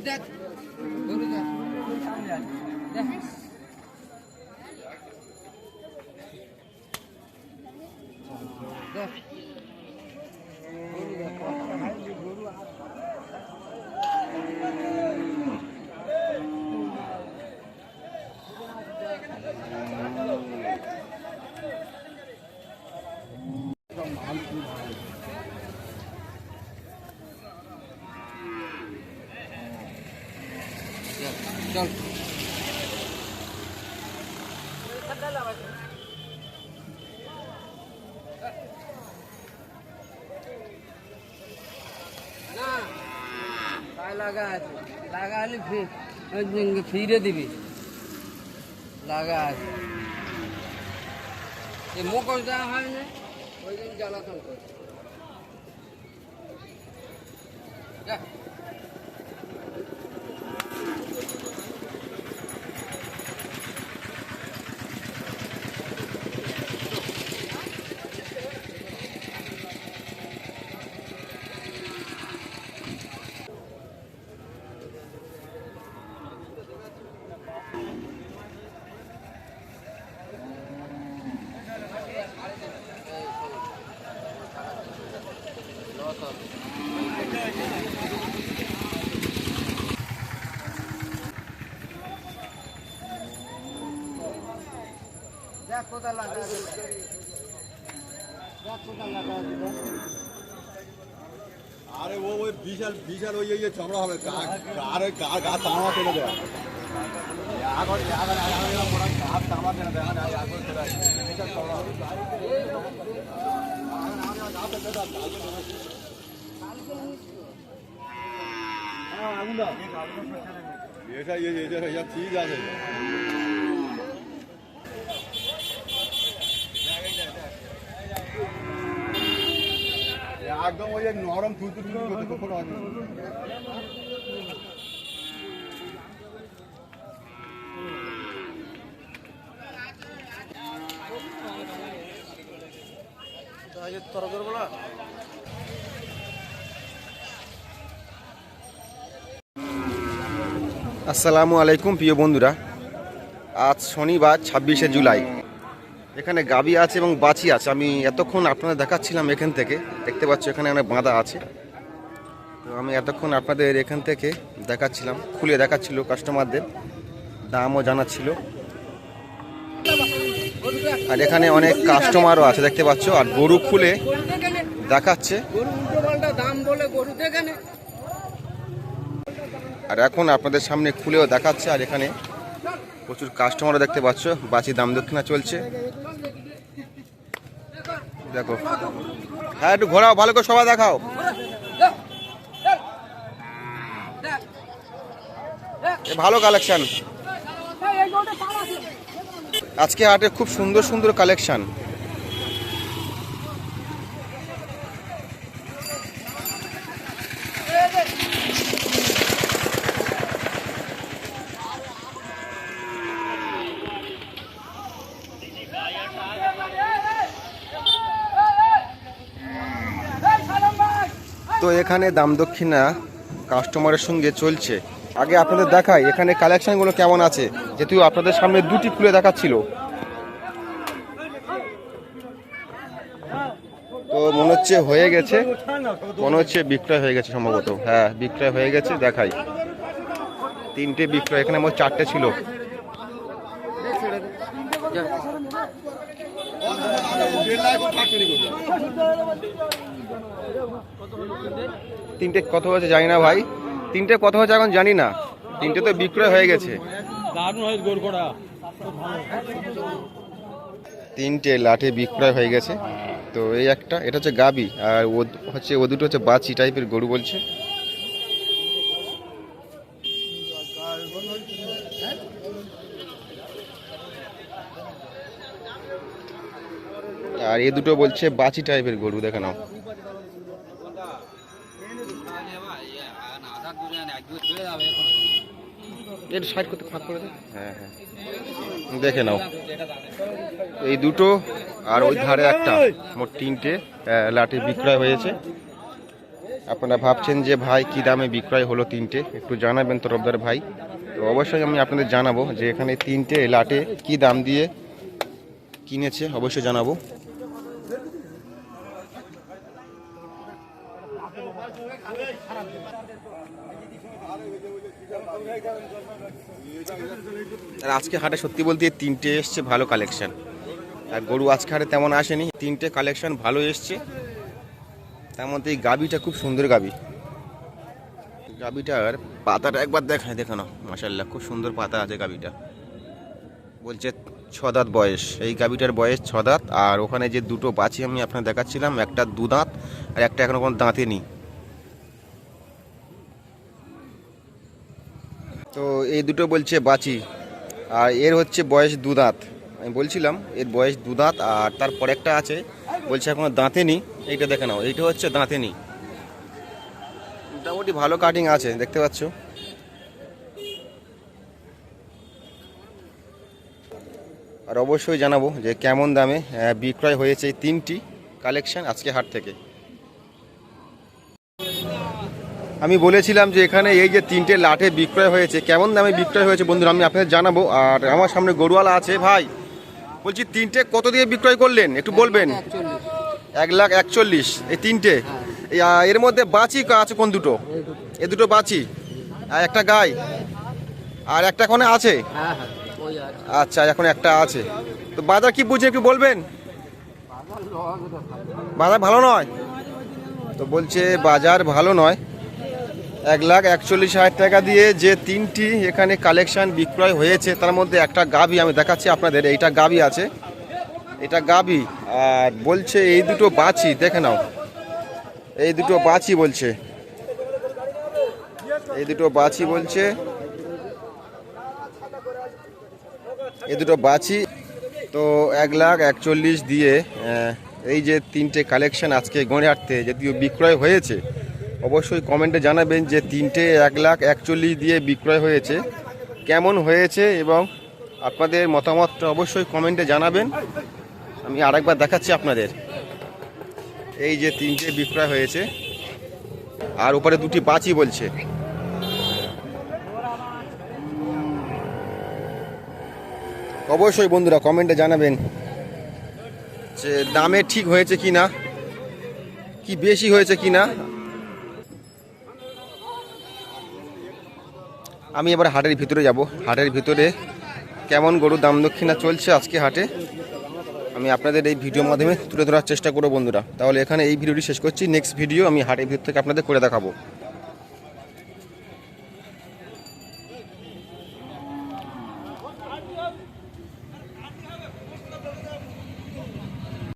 দেখ দেখ গরু দেখ চল না পায়ে লাগা আছে লাগা হলে ফি- ওই যে ফিরে দিবি লাগা আছে এ মোকল দেওয়া হয় না ওই জন্য জ্বালাতন করে আরে ও ওই বিশাল বিশাল ওই ইয়ে চমড়া হবে আর ওই কার গা তামা ফেলে দেয় এখন এখন এখন গাছ তামা ফেলে দেয়। এখন ঠিক আছে। একদম ওই যে নরম না। আসসালামু আলাইকুম প্রিয় বন্ধুরা আজ শনিবার ছাব্বিশে জুলাই এখানে গাবি আছে এবং বাছি আছে। আমি এতক্ষণ আপনাদের দেখাচ্ছিলাম এখান থেকে। দেখতে পাচ্ছ এখানে অনেক বাঁধা আছে। তো আমি এতক্ষণ আপনাদের এখান থেকে দেখাচ্ছিলাম, খুলে দেখাচ্ছিল কাস্টমারদের দামও জানাচ্ছিল। আর এখানে অনেক কাস্টমারও আছে, দেখতে পাচ্ছ। আর গরু খুলে দেখাচ্ছে। আর এখন আপনাদের সামনে খুলেও দেখাচ্ছে। আর এখানে প্রচুর কাস্টমারও দেখতে পাচ্ছ। বাছি দাম দক্ষিণা চলছে। দেখো। হ্যাঁ একটু ঘোরাও, ভালো করে সবাই দেখাও। ভালো কালেকশন। আজকে হাটে খুব সুন্দর সুন্দর কালেকশন তো এখানে দাম দক্ষিণা কাস্টমারের সঙ্গে চলছে। আগে আপনাদের দেখাই, এখানে কালেকশনগুলো কেমন আছে? যেহেতু আপনাদের সামনে দুটি খুলে দেখাচ্ছিল। তো মনে হচ্ছে হয়ে গেছে। মনে হচ্ছে বিক্রয় হয়ে গেছে সম্ভবত। হ্যাঁ বিক্রয় হয়ে গেছে, দেখাই। তিনটে বিক্রয়, এখানে আমার চারটে ছিল দেড় লাখ ফ্যাক্টরি করবে তিনটে কত হয়েছে জানি না ভাই। তিনটে কত হয়েছে এখন জানি না। তিনটে তো বিক্রয় হয়ে গেছে। তিনটে লাঠি বিক্রয় হয়ে গেছে। তো এই একটা এটা হচ্ছে গাবি আর ও হচ্ছে ও দুটো হচ্ছে বাচি টাইপের গরু বলছে। আর এ দুটো বলছে বাচি টাইপের গরু দেখে নাও। একটু সাইড করতে ফাঁক করে হ্যাঁ হ্যাঁ। দেখে নাও। এই দুটো আর ওই ধারে একটা। মোট তিনটে লাঠি বিক্রয় হয়েছে। আপনারা ভাবছেন যে, ভাই, কি দামে বিক্রয় হলো তিনটে? একটু জানাবেন তরফদার ভাই। তো অবশ্যই আমি আপনাদের জানাব যে, এখানে তিনটে লাটে কি দাম দিয়ে কিনেছে। অবশ্যই জানাব। আর আজকে হাটে সত্যি বলতে তিনটে এসছে ভালো কালেকশন আর গরু আজকে হাটে তেমন আসেনি, তিনটে কালেকশন ভালো এসছে। তার মধ্যে এই গাবিটা খুব সুন্দর গাবি গাবিটার পাতাটা একবার দেখায় দেখানো মাসাল্লাহ খুব সুন্দর পাতা আছে গাবিটা বলছে ছ দাঁত বয়স, এই গাবিটার বয়স ছ দাঁত, আর ওখানে যে দুটো বাছি আমি আপনার দেখাচ্ছিলাম, একটা দু দাঁত, আর একটা এখনও কোনো দাঁতে নেই। তো এই দুটো বলছে বাছি আর এর হচ্ছে বয়স দু দাঁত। আমি বলছিলাম, এর বয়স দু দাঁত আর তারপর একটা আছে। বলছে এখনও দাঁতে নি এইটা দেখে নাও, এইটা হচ্ছে দাঁতে নি মোটামুটি ভালো কাটিং আছে, দেখতে পাচ্ছ? আর অবশ্যই জানাব যে কেমন দামে বিক্রয় হয়েছে এই তিনটি কালেকশন আজকে হাট থেকে। আমি বলেছিলাম যে এখানে এই যে তিনটে লাঠে বিক্রয় হয়েছে, কেমন দামে বিক্রয় হয়েছে বন্ধুরা আমি আপনাদের জানাব। আর আমার সামনে গরুওয়ালা আছে, ভাই। বলছি, তিনটে কত দিয়ে বিক্রয় করলেন? একটু বলবেন। এক লাখ একচল্লিশ, এই তিনটে। এর মধ্যে কা- আছে কোন দুটো? এ দুটো বাছি। আর একটা গাই। আর একটা এখানে আছে? আচ্ছা এখন একটা আছে। তো বাজার কি বুঝে একটু বলবেন? বাজার ভালো নয়? তো বলছে, বাজার ভালো নয়। এক লাখ একচল্লিশ হাজার টাকা দিয়ে যে তিনটি এখানে কালেকশন বিক্রয় হয়েছে, তার মধ্যে একটা গাবি আমি দেখাচ্ছি আপনাদের, এইটা গাবি আছে। এটা গাবি আর বলছে এই দুটো বাছি, দেখে নাও। এই দুটো বাছি বলছে। এই দুটো বাছি বলছে। এই দুটো বাছি, তো এক লাখ একচল্লিশ দিয়ে এই যে তিনটে কালেকশন আজকে গড়িয়াহাটতে যদিও বিক্রয় হয়েছে অবশ্যই কমেন্টে জানাবেন যে তিনটে এক লাখ একচল্লিশ দিয়ে বিক্রয় হয়েছে। কেমন হয়েছে এবং আপনাদের মতামতটা অবশ্যই কমেন্টে জানাবেন। আমি আরেকবার দেখাচ্ছি আপনাদের। এই যে তিনটে বিক্রয় হয়েছে। আর উপরে দুটি বাচি বলছে। অবশ্যই বন্ধুরা কমেন্টে জানাবেন যে দামে ঠিক হয়েছে কি না কি বেশি হয়েছে কি না আমি এবার হাটের ভিতরে যাব। হাটের ভিতরে কেমন গরু দাম দক্ষিণা চলছে আজকে হাটে? আমি আপনাদের এই ভিডিওর মাধ্যমে তুলে ধরার চেষ্টা করব বন্ধুরা। তাহলে এখানে এই ভিডিওটি শেষ করছি। নেক্সট ভিডিও আমি হাটের ভিতর থেকে আপনাদের করে দেখাবো।